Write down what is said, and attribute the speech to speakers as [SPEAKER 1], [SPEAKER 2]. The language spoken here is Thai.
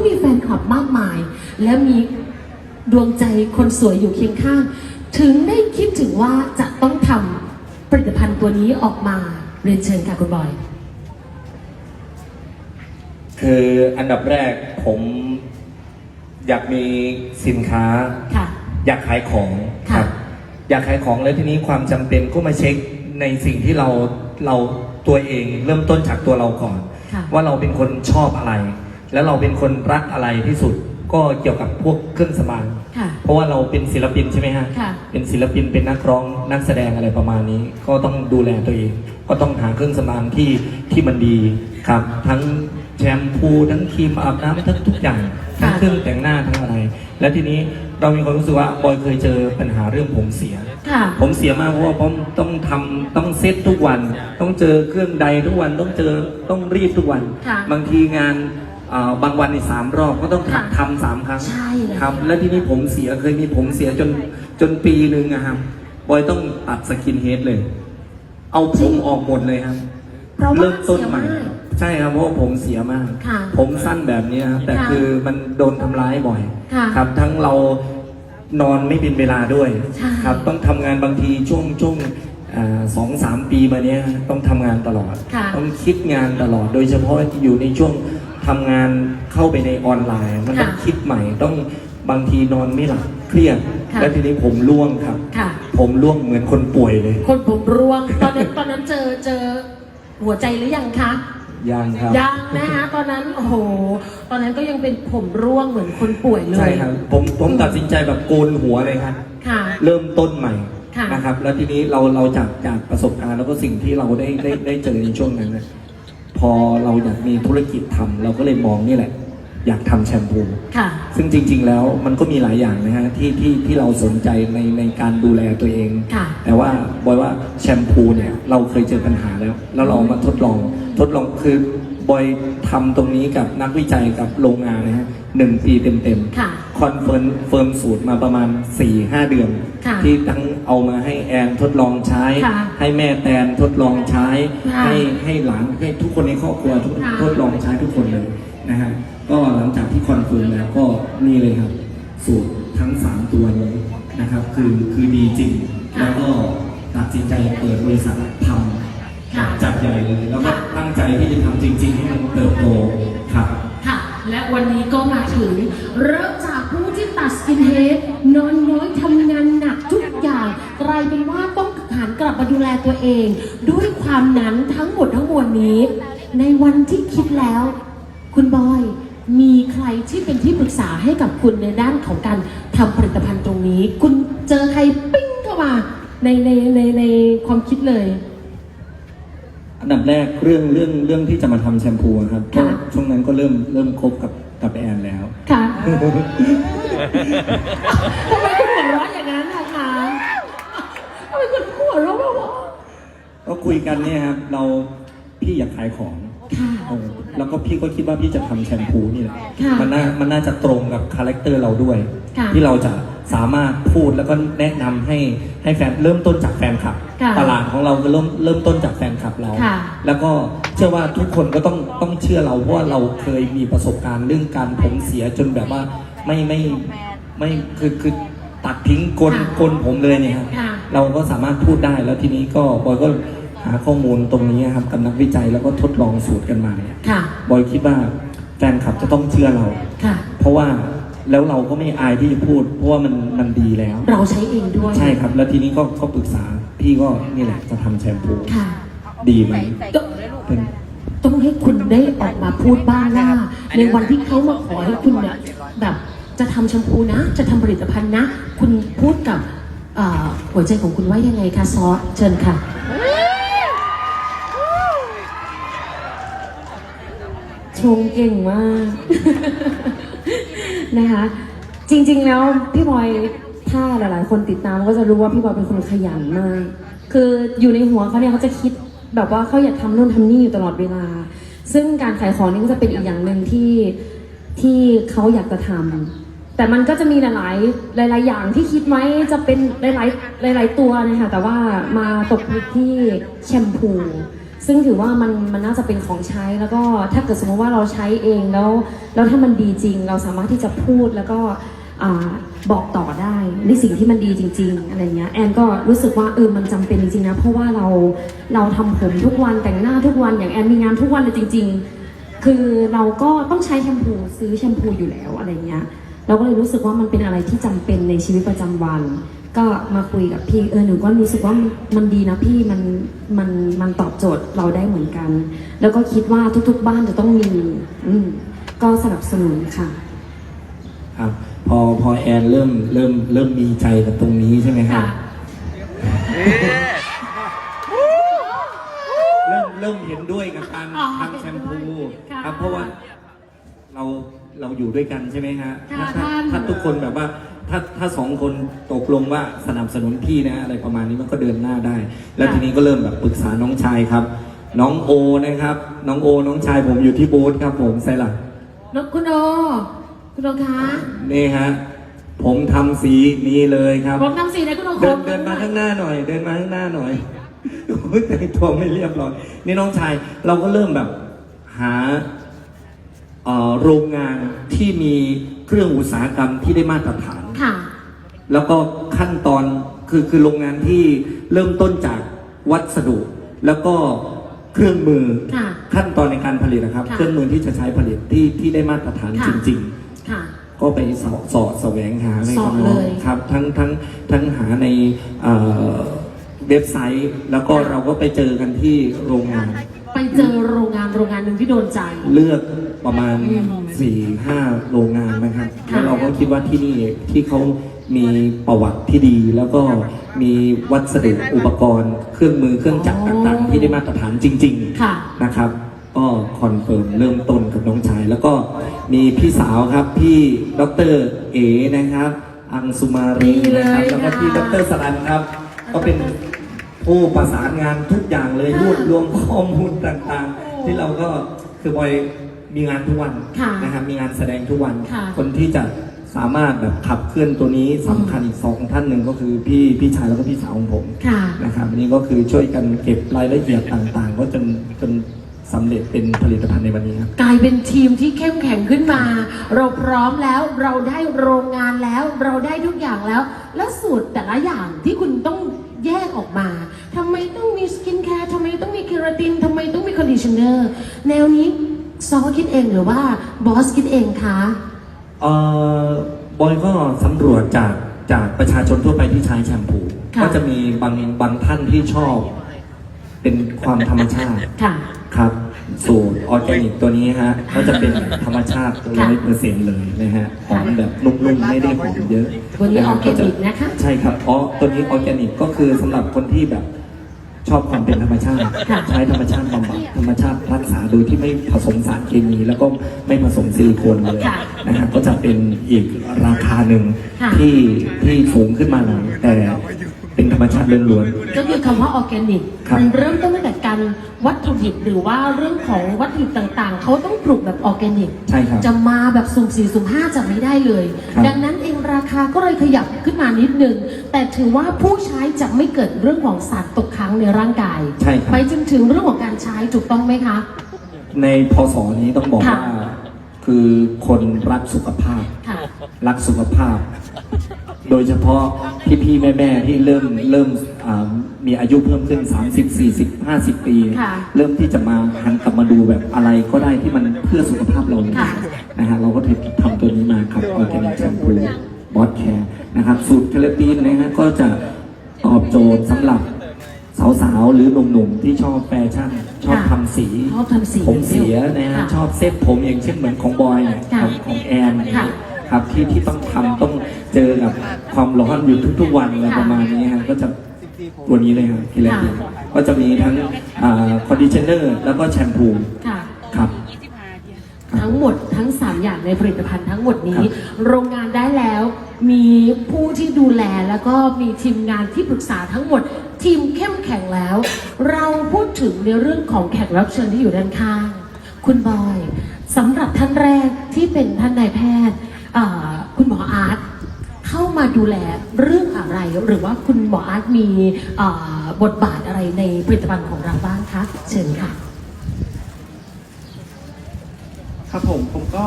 [SPEAKER 1] ที่มีแฟนคลับมากมาย และมีดวงใจคนสวยอยู่เคียงข้าง ถึงได้คิดถึงว่าจะต้องทำผลิตภัณฑ์ตัวนี้ออกมาเรียนเชิญค่ะคุณบอย
[SPEAKER 2] คืออันดับแรกผมอยากมีสินค้า
[SPEAKER 1] ค่ะ
[SPEAKER 2] อยากขายของ
[SPEAKER 1] ค่ะ
[SPEAKER 2] ครับอยากขายของแล้วทีนี้ความจำเป็นก็มาเช็คในสิ่งที่เราเราตัวเองเริ่มต้นจากตัวเราก่อน
[SPEAKER 1] ค่ะ
[SPEAKER 2] ว่าเราเป็นคนชอบอะไร แล้วเราเป็นคนรักอะไรที่สุดก็เกี่ยวกับพวกเครื่องสมาง
[SPEAKER 1] ค่ะ
[SPEAKER 2] เพราะว่าเราเป็นศิลปินใช่ไหมฮะ
[SPEAKER 1] ค่ะ
[SPEAKER 2] เป็นศิลปินเป็นนักร้องนักแสดงอะไรประมาณนี้ ก็ต้องดูแลตัวเอง ก็ต้องหาเครื่องสมางที่ที่มันดีครับ ทั้งแชมพูทั้งครีมอาบน้ำทั้งทุกอย่าง ทั้ง
[SPEAKER 1] ค่ะ
[SPEAKER 2] เครื่องแต่งหน้าทั้งอะไร และทีนี้เรามีความรู้สึกว่าบอยเคยเจอปัญหาเรื่องผมเสีย
[SPEAKER 1] ค่ะ
[SPEAKER 2] ผมเสียมากเพราะว่าผมต้องทำต้องเซตทุกวัน ต้องเจอเครื่องใดทุกวันต้องเจอต้องรีดทุกวัน
[SPEAKER 1] ค่ะ
[SPEAKER 2] บางทีงาน อ่าบางวันในสามรอบก็ต้อง
[SPEAKER 1] ค่ะ
[SPEAKER 2] ทำสามครั้ง
[SPEAKER 1] ใช่เลย
[SPEAKER 2] ครับ แล้วทีนี้ผมเสียเคยมีผมเสียจนจนปีหนึ่งอะครับบอยต้องตัดสกินเฮดเลย เอาผมออกหมดเลยครับ
[SPEAKER 1] เพราะว่า
[SPEAKER 2] เริ่มต้นใหม่
[SPEAKER 1] เสียมาก
[SPEAKER 2] ใช่ครับเพราะว่าผมเสียมาก
[SPEAKER 1] ค่ะ
[SPEAKER 2] ผมสั้นแบบนี้ครับแต่
[SPEAKER 1] ค่ะ
[SPEAKER 2] คือมันโดนทำร้ายบ่อย
[SPEAKER 1] ค่ะ
[SPEAKER 2] ครับ ทั้งเรานอนไม่เป็นเวลาด้วย
[SPEAKER 1] ใช่
[SPEAKER 2] ครับ ต้องทำงานบางทีช่วงช่วงอ่าสองสามปีมาเนี้ยต้องทำงานตลอด
[SPEAKER 1] ค่ะ
[SPEAKER 2] ต้องคิดงานตลอด โดยเฉพาะอยู่ในช่วง ทำงานเข้าไปในออนไลน์ มันต้อง
[SPEAKER 1] ค่ะ
[SPEAKER 2] คิดใหม่ต้องบางทีนอนไม่หลับเครียด
[SPEAKER 1] ค่ะ
[SPEAKER 2] แล้วทีนี้ผมร่วงครับ
[SPEAKER 1] ค่ะ
[SPEAKER 2] ผมร่วงเหมือนคนป่วยเลย
[SPEAKER 1] คนผมร่วงตอนนั้นตอนนั้นเจอเจอหัวใจหรือยังคะ
[SPEAKER 2] ยังครับ
[SPEAKER 1] ยังนะคะตอนนั้นโอ้โห ตอนนั้นก็ยังเป็นผมร่วงเหมือนคนป่วยเลย
[SPEAKER 2] ใช่ครับ ผมผมตัดสินใจแบบโกนหัวเลยครับ
[SPEAKER 1] ค่ะ
[SPEAKER 2] เริ่มต้นใหม่
[SPEAKER 1] ค่ะ
[SPEAKER 2] นะครับ แล้วทีนี้เราเราจากจากประสบการณ์แล้วก็สิ่งที่เราได้ได้ได้เจอในช่วงนั้นนะ พอเราอยากมีธุรกิจทำเราก็เลยมองนี่แหละ อยากทำแชมพู
[SPEAKER 1] ค่ะ
[SPEAKER 2] ซึ่งจริง ๆ แล้วมันก็มีหลายอย่างนะฮะที่ที่ที่เราสนใจในในการดูแลตัวเอง
[SPEAKER 1] ค่ะ
[SPEAKER 2] แต่ว่าบอยว่าแชมพูเนี่ยเราเคยเจอปัญหาแล้ว แล้วเราเอามาทดลองทดลองคือบอยทำตรงนี้กับนักวิจัยกับโรงงานนะฮะหนึ่งปีเต็มๆ
[SPEAKER 1] ค่ะ
[SPEAKER 2] คอนเฟิร์มเฟิร์มสูตรมาประมาณ 4-5 เดือน
[SPEAKER 1] ค่ะ
[SPEAKER 2] ที่ทั้งเอามาให้แอนทดลองใช้
[SPEAKER 1] ค่ะ
[SPEAKER 2] ให้แม่แตนทดลองใช้
[SPEAKER 1] ค่ะ
[SPEAKER 2] ให้ให้หลานให้ทุกคนในครอบครัวทุก
[SPEAKER 1] ค่ะ
[SPEAKER 2] ทดลองใช้ทุกคนเลยนะฮะก็หลังจากที่คอนเฟิร์มแล้วก็นี่เลยครับ สูตรทั้ง 3 ตัวนี้นะครับ คือคือดีจริงแล้วก็ตัดสินใจเปิดบริษัททำ
[SPEAKER 1] ค่ะ
[SPEAKER 2] จัดใหญ่เลย แล้วก็ตั้งใจที่จะทำจริง ๆ ให้มันเติบโตครับ
[SPEAKER 1] ค่ะ และวันนี้ก็มาถึงเริ่มจากผู้ที่ตัด สกินเฮดนอนน้อยทำงานหนักทุกอย่างกลายเป็นว่าต้องหันกลับมาดูแลตัวเอง ด้วยความนั้นทั้งหมดทั้งมวลนี้ ในวันที่คิดแล้ว คุณบอยมีใครที่เป็นที่ปรึกษาให้กับคุณในด้านของการทำผลิตภัณฑ์ตรงนี้ คุณเจอใครปิ้งเข้ามาในในในในความคิดเลย
[SPEAKER 2] อันดับแรกเรื่องเรื่องเรื่องที่จะมาทำแชมพูอะครับก็
[SPEAKER 1] ค่ะ
[SPEAKER 2] ช่วงนั้นก็เริ่มเริ่มคบกับกับแอนแล้ว
[SPEAKER 1] ค่ะ ทำไมคุณหัวเราะอย่างนั้นล่ะคะทำไมคุณหัวเราะแบบว่า
[SPEAKER 2] ก็คุยกันเนี่ยครับ เราพี่อยากขายของ
[SPEAKER 1] ค่ะ
[SPEAKER 2] เออแล้วก็พี่ก็คิดว่าพี่จะทำแชมพูนี่แหละ
[SPEAKER 1] ค่ะ
[SPEAKER 2] มันน่ามันน่าจะตรงกับคาแรคเตอร์เราด้วย
[SPEAKER 1] ค่ะ
[SPEAKER 2] ที่เราจะสามารถพูดแล้วก็แนะนำให้ให้แฟนเริ่มต้นจากแฟนคลับ
[SPEAKER 1] ค่ะ
[SPEAKER 2] ตลาดของเราก็เริ่มเริ่มต้นจากแฟนคลับเรา
[SPEAKER 1] ค่ะ
[SPEAKER 2] แล้วก็เชื่อว่าทุกคนก็ต้องต้องเชื่อเราเพราะว่าเราเคยมีประสบการณ์เรื่องการผมเสียจนแบบว่าไม่ไม่ไม่คือคือตัดทิ้งกล
[SPEAKER 1] ค่ะ
[SPEAKER 2] กลผมเลยเนี่ยครับ
[SPEAKER 1] ค่ะ
[SPEAKER 2] เราก็สามารถพูดได้แล้วทีนี้ก็บอยก็ หาข้อมูลตรงนี้ครับกับนักวิจัยแล้วก็ทดลองสูตรกันมาเนี่ย
[SPEAKER 1] ค่ะ
[SPEAKER 2] บอยคิดว่าแฟนคลับจะต้องเชื่อเรา
[SPEAKER 1] ค่ะ
[SPEAKER 2] เพราะว่าแล้วเราก็ไม่อายที่จะพูด เพราะว่ามันมันดีแล้ว
[SPEAKER 1] เราใช้เองด้วย
[SPEAKER 2] ใช่ครับ แล้วทีนี้ก็ก็ปรึกษาพี่ก็นี่แหละจะทำแชมพู
[SPEAKER 1] ค่ะ
[SPEAKER 2] ดีไหม
[SPEAKER 1] ต้อง
[SPEAKER 2] เป็น
[SPEAKER 1] ต้องให้คุณได้ออกมาพูดบ้างว่าในวันที่เขามาขอให้คุณเนี่ยแบบจะทำแชมพูนะ จะทำผลิตภัณฑ์นะ คุณพูดกับเอ่อหัวใจของคุณว่ายังไงคะซอสเชิญค่ะ
[SPEAKER 3] ชงเก่งมาก นะคะ จริง ๆ แล้วพี่บอยถ้าหลาย ๆ คนติดตามก็จะรู้ว่าพี่บอยเป็นคนขยันมาก คืออยู่ในหัวเขาเนี่ยเขาจะคิดแบบว่าเขาอยากทำนู่นทำนี่อยู่ตลอดเวลา ซึ่งการขายของนี่ก็จะเป็นอีกอย่างหนึ่งที่ที่เขาอยากจะทำแต่มันก็จะมีหลาย ๆ หลาย ๆ อย่างที่คิดไว้จะเป็นหลาย ๆ หลาย ๆ ตัวนะคะแต่ว่ามาตกผลึกที่แชมพู ซึ่งถือว่ามันมันน่าจะเป็นของใช้แล้วก็ถ้าเกิดสมมติว่าเราใช้เองแล้วแล้วถ้ามันดีจริง เราสามารถที่จะพูดแล้วก็บอกต่อได้ในสิ่งที่มันดีจริง ๆ อะไรเงี้ยแอนก็รู้สึกว่าเออมันจำเป็นจริงๆนะ เพราะว่าเราเราทำผมทุกวันแต่งหน้าทุกวันอย่างแอนมีงานทุกวันเลยจริง ๆ คือเราก็ต้องใช้แชมพูซื้อแชมพูอยู่แล้วอะไรเงี้ยเราก็เลยรู้สึกว่ามันเป็นอะไรที่จำเป็นในชีวิตประจำวัน ก็มาคุยกับพี่เออหนูก็รู้สึกว่ามันมันดีนะพี่มันมันมันตอบโจทย์เราได้เหมือนกัน แล้วก็คิดว่าทุกๆบ้านจะต้องมี อืมก็สนับสนุนค่ะ
[SPEAKER 2] ครับพอพอแอนเริ่มเริ่มเริ่มมีใจกับตรงนี้ใช่ไหมครับ
[SPEAKER 1] ค่ะ
[SPEAKER 2] เริ่มเริ่มเห็นด้วยกับการ
[SPEAKER 1] อ๋อ
[SPEAKER 2] ทำแชมพู
[SPEAKER 1] ค่ะ
[SPEAKER 2] ครับเพราะว่าเราเราอยู่ด้วยกันใช่ไหมฮะ
[SPEAKER 1] ค่ะ
[SPEAKER 2] ถ้าถ้า
[SPEAKER 1] ท่าน
[SPEAKER 2] ถ้าทุกคนแบบว่า ถ้าถ้าสองคนตกลงว่าสนับสนุนพี่นะอะไรประมาณนี้มันก็เดินหน้าได้ แล้วทีนี้ก็เริ่มแบบปรึกษาน้องชายครับ น้องโอนะครับ น้องโอ น้องชายผมอยู่ที่บูธครับ ผมไซรัป
[SPEAKER 1] นกคุณโอคุณโอคะ
[SPEAKER 2] นี่ฮะผมทำสีนี้เลยครับ
[SPEAKER 1] ผมทำสีในคุณโอ
[SPEAKER 2] เดิน
[SPEAKER 1] ครบ
[SPEAKER 2] เดินมาข้างหน้าหน่อย เดินมาข้างหน้าหน่อยโอ้ยแต่งตัวไม่เรียบร้อยนี่น้องชายเราก็เริ่มแบบหาเอ่อโรงงานที่มีเครื่องอุตสาหกรรมที่ได้มาตรฐาน
[SPEAKER 1] ค่ะ
[SPEAKER 2] แล้วก็ขั้นตอนคือคือโรงงานที่เริ่มต้นจากวัสดุ แล้วก็เครื่องมือ
[SPEAKER 1] ค่ะ
[SPEAKER 2] ขั้นตอนในการผลิตนะครับ
[SPEAKER 1] ค่ะ
[SPEAKER 2] เครื่องมือที่จะใช้ผลิตที่ที่ได้มาตรฐาน
[SPEAKER 1] ค่ะ
[SPEAKER 2] จริง
[SPEAKER 1] ค่ะ
[SPEAKER 2] ๆ ก็ไปสอบสอบแสวงหาใน
[SPEAKER 1] สอบ
[SPEAKER 2] คำร้อง
[SPEAKER 1] เลย
[SPEAKER 2] ครับทั้งทั้งทั้งหาในเอ่อเว็บไซต์ แล้วก็เราก็ไปเจอกันที่โรงงาน
[SPEAKER 1] ไปเจอโรงงานโรงงานหนึ่งที่โดนใจ
[SPEAKER 2] เลือกประมาณ
[SPEAKER 1] อืม
[SPEAKER 2] สี่ห้าโรงงานนะครับ
[SPEAKER 1] ค่ะ
[SPEAKER 2] แล้วเราก็คิดว่าที่นี่ที่เขา มีประวัติที่ดีแล้วก็มีวัสดุอุปกรณ์ เครื่องมือเครื่องจักรต่างๆ ที่ได้มาตรฐานจริง
[SPEAKER 1] ค่ะ
[SPEAKER 2] ๆนะครับ ก็คอนเฟิร์มเริ่มต้นกับน้องชาย แล้วก็มีพี่สาวครับพี่ดรเอนะครับ อังสุมารีนะครับ
[SPEAKER 1] นี่เลย
[SPEAKER 2] แล้วก็พี่ด
[SPEAKER 1] ค่ะ
[SPEAKER 2] รสรันครับ ก็เป็นผู้ประสานงานทุกอย่างเลยรวบรวมข้อมูลต่างๆ ที่เราก็คือบอยมีงานทุกวัน
[SPEAKER 1] ค่ะ
[SPEAKER 2] นะครับมีงานแสดงทุกวัน
[SPEAKER 1] ค่ะ
[SPEAKER 2] คนที่จะ สามารถแบบขับเคลื่อนตัวนี้สำคัญอีกสองท่านหนึ่งก็คือพี่พี่ชายแล้วก็พี่สาวของผม
[SPEAKER 1] ค่ะ
[SPEAKER 2] นะครับอันนี้ก็คือช่วยกันเก็บรายละเอียดต่างๆ ก็จนจนสำเร็จเป็นผลิตภัณฑ์ในวันนี้ครับ
[SPEAKER 1] กลายเป็นทีมที่เข้มแข็งขึ้นมา เราพร้อมแล้วเราได้โรงงานแล้ว เราได้ทุกอย่างแล้ว แล้วสูตรแต่ละอย่างที่คุณต้องแยกออกมาทำไมต้องมีสกินแคร์ทำไมต้องมีเคราตินทำไมต้องมีคอนดิชเนอร์ แนวนี้ซอคิดเองหรือว่าบอสคิดเองคะ
[SPEAKER 2] เอ่อบอยก็สำรวจจากจากประชาชนทั่วไปที่ใช้แชมพู
[SPEAKER 1] ค่ะ
[SPEAKER 2] ก็จะมีบางบางท่านที่ชอบ เป็นความธรรมชาติ
[SPEAKER 1] ค่ะ
[SPEAKER 2] ครับ สูตรออร์แกนิกตัวนี้ฮะก็จะเป็นธรรมชาติร้อยเปอร์เซ็นต์เลยนะฮะหอมแบบนุ่มๆไม่ได้หอมเยอะ
[SPEAKER 1] ตัวนี้ะ
[SPEAKER 2] ครับ
[SPEAKER 1] ออร์แกนิกนะคะ
[SPEAKER 2] ใช่ครับเพราะตัวนี้ออร์แกนิกก็คือสำหรับคนที่แบบ ชอบความเป็นธรรมชาติ
[SPEAKER 1] ค่ะ
[SPEAKER 2] ใช้ธรรมชาติบำบัดธรรมชาติรักษาโดยที่ไม่ผสมสารเคมี แล้วก็ไม่ผสมซิลิโคนเลย
[SPEAKER 1] ค่ะ
[SPEAKER 2] นะครับก็จะเป็นอีกราคาหนึ่ง
[SPEAKER 1] ค่ะ
[SPEAKER 2] ที่ที่สูงขึ้นมาหน่อยแต่เป็นธรรมชาติล้วน
[SPEAKER 1] ก็คือคำว่าออร์แกนิก
[SPEAKER 2] ครับ
[SPEAKER 1] มันเริ่มต้นตั้งแต่การ วัตถุดิบหรือว่าเรื่องของวัตถุดิบต่างๆ เขาต้องปลูกแบบออร์แกนิก
[SPEAKER 2] ๆใช่ครับ
[SPEAKER 1] จะมาแบบสุ่มสี่สุ่มห้าจะไม่ได้เลย
[SPEAKER 2] ครับ
[SPEAKER 1] ดังนั้นเองราคาก็เลยขยับขึ้นมานิดนึง แต่ถือว่าผู้ใช้จะไม่เกิดเรื่องของสารตกค้างในร่างกาย
[SPEAKER 2] ใช่ครับ
[SPEAKER 1] ไปจนถึงเรื่องของการใช้ถูกต้องไหมคะ
[SPEAKER 2] ในพศนี้ต้องบอก
[SPEAKER 1] ค่ะ
[SPEAKER 2] ว่า คือคนรักสุขภาพ
[SPEAKER 1] ค่ะ
[SPEAKER 2] รักสุขภาพ โดยเฉพาะพี่ๆแม่ๆที่เริ่มเริ่มอ่า มีอายุเพิ่มขึ้น 30 40 50 ปี
[SPEAKER 1] ค่ะ
[SPEAKER 2] เริ่มที่จะมาหันกลับมาดูแบบอะไรก็ได้ที่มันเพื่อสุขภาพเราเลย
[SPEAKER 1] ค่ะ
[SPEAKER 2] นะฮะเราก็ถึงทำตัวนี้มาครับออร์แกนิกแชมพูบอสแคร์นะครับสูตรเทเลปีนนะฮะก็จะตอบโจทย์สำหรับสาวๆ หรือหนุ่มๆ ที่ชอบแฟชั่น ชอบ
[SPEAKER 1] ค่ะ
[SPEAKER 2] ทำสี
[SPEAKER 1] ชอบทำสี
[SPEAKER 2] ผมเสียนะฮะ
[SPEAKER 1] ค่ะ
[SPEAKER 2] ชอบเซตผมอย่างเช่นเหมือนของบอยเนี่ย
[SPEAKER 1] ค่ะ
[SPEAKER 2] ของของแอนเนี่ย
[SPEAKER 1] ค่ะ
[SPEAKER 2] ครับที่ที่ต้องทำต้องเจอกับความร้อนอยู่ทุกๆวันอะไร
[SPEAKER 1] ค่ะ
[SPEAKER 2] ประมาณนี้ฮะก็จะ ตัวนี้เลยครับทีแรก
[SPEAKER 1] ค่ะ
[SPEAKER 2] ก็จะมีทั้งคอนดิชเนอร์แล้วก็แชมพู
[SPEAKER 1] ค่ะ
[SPEAKER 2] ครับ
[SPEAKER 1] ทั้งหมดทั้ง 3 อย่างในผลิตภัณฑ์ทั้งหมดนี้
[SPEAKER 2] ครับ
[SPEAKER 1] โรงงานได้แล้ว มีผู้ที่ดูแลแล้วก็มีทีมงานที่ปรึกษาทั้งหมด ทีมเข้มแข็งแล้ว เราพูดถึงในเรื่องของแขกรับเชิญที่อยู่ด้านข้าง คุณบอยสำหรับท่านแรกที่เป็นท่านนายแพทย์อ่าคุณหมออาร์ต เข้ามาดูแลเรื่องอะไร หรือว่าคุณหมออาร์ตมีบทบาทอะไรในผลิตภัณฑ์ของเราบ้างคะเชิญค่ะ
[SPEAKER 4] ครับผมผมก็